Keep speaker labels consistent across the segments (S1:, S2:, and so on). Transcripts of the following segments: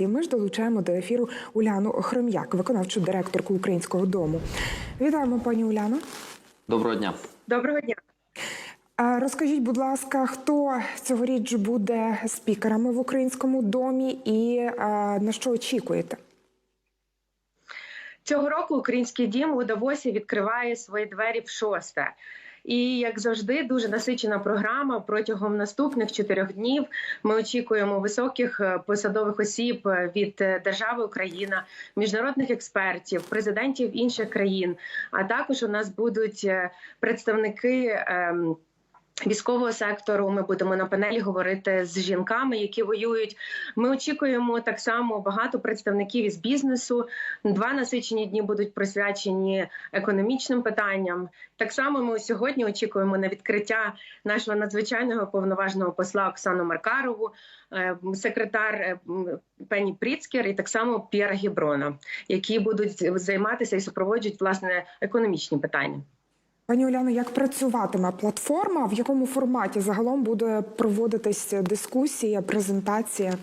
S1: І ми ж долучаємо до ефіру Уляну Хром'як, виконавчу директорку Українського дому. Вітаємо, пані Уляно.
S2: Доброго дня.
S3: Доброго дня.
S1: Розкажіть, будь ласка, хто цьогоріч буде спікерами в українському домі і на що очікуєте?
S3: Цього року Український дім у Давосі відкриває свої двері в шосте. І як завжди, дуже насичена програма протягом наступних чотирьох днів. Ми очікуємо високих е, посадових осіб е, від е, держави Україна, міжнародних експертів, президентів інших країн. А також у нас будуть представники. Військового сектору ми будемо на панелі говорити з жінками, які воюють. Ми очікуємо так само багато представників із бізнесу. Два насичені дні будуть присвячені економічним питанням. Так само ми сьогодні очікуємо на відкриття нашого надзвичайного повноважного посла Оксану Маркарову, е, секретар е, Пені Пріцкер і так само П'єра Гіброна, які будуть займатися і супроводжують власне економічні питання.
S1: Пані Уляно, як працюватиме платформа? В якому форматі загалом буде проводитись дискусія, презентація?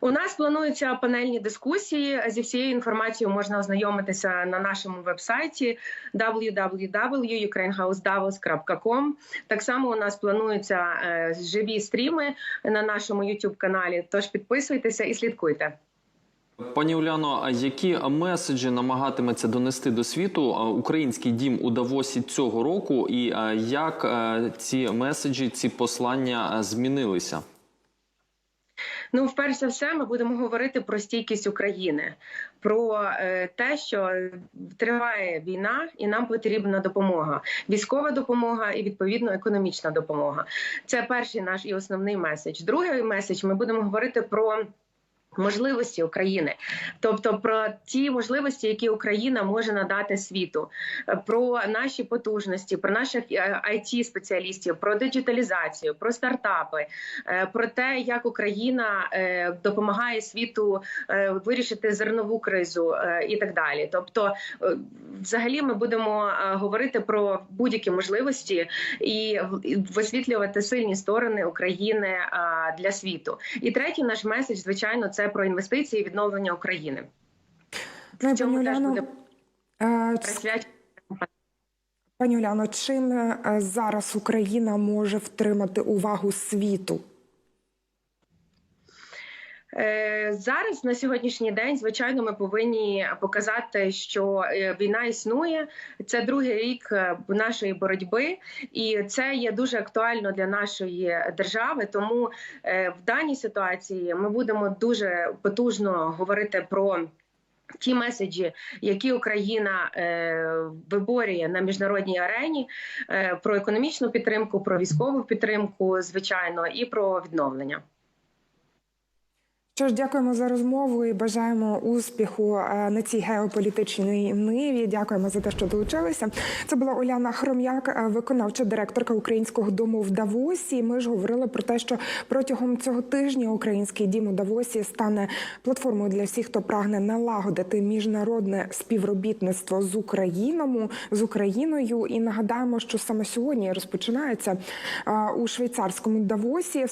S3: У нас плануються панельні дискусії. Зі всією інформацією можна ознайомитися на нашому вебсайті www.ukrainehousedavos.com. Так само у нас плануються е, живі стріми на нашому youtube каналі. Тож підписуйтеся і слідкуйте.
S2: Пані Уляно, а які меседжі намагатиметься донести до світу український дім у Давосі цього року, і як ці меседжі, ці послання змінилися?
S3: Ну, вперше за все, ми будемо говорити про стійкість України, про е, те, що триває війна, і нам потрібна допомога, військова допомога і відповідно економічна допомога. Це перший наш і основний меседж. Другий меседж ми будемо говорити про. Можливості України, тобто про ті можливості, які Україна може надати світу, е, про наші потужності, про наших it спеціалістів, про диджиталізацію, про стартапи, е, про те, як Україна е, допомагає світу е, вирішити зернову кризу е, і так далі. Тобто, е, взагалі, ми будемо е, говорити про будь-які можливості і висвітлювати сильні сторони України е, для світу. І третій наш меседж, звичайно, це про інвестиції і відновлення України. В цьому теж буде присвячено.
S1: Пані Уляно, чим е, зараз Україна може втримати увагу світу?
S3: Е, Зараз на сьогоднішній день, звичайно, ми повинні показати, що е, війна існує. Це другий рік е, нашої боротьби, і це є дуже актуально для нашої держави. Тому в даній ситуації ми будемо дуже потужно говорити про. Ті меседжі, які Україна е, виборює на міжнародній арені, е, про економічну підтримку, про військову підтримку, звичайно, і про відновлення.
S1: Що ж, дякуємо за розмову і бажаємо успіху е, на цій геополітичній ниві. Дякуємо за те, що долучилися. Це була Уляна Хром'як, е, виконавча директорка Українського дому в Давосі. Ми ж говорили про те, що протягом цього тижня Український дім у Давосі стане платформою для всіх, хто прагне налагодити міжнародне співробітництво з Україною з Україною. І нагадаємо, що саме сьогодні розпочинається е, у швейцарському Давосі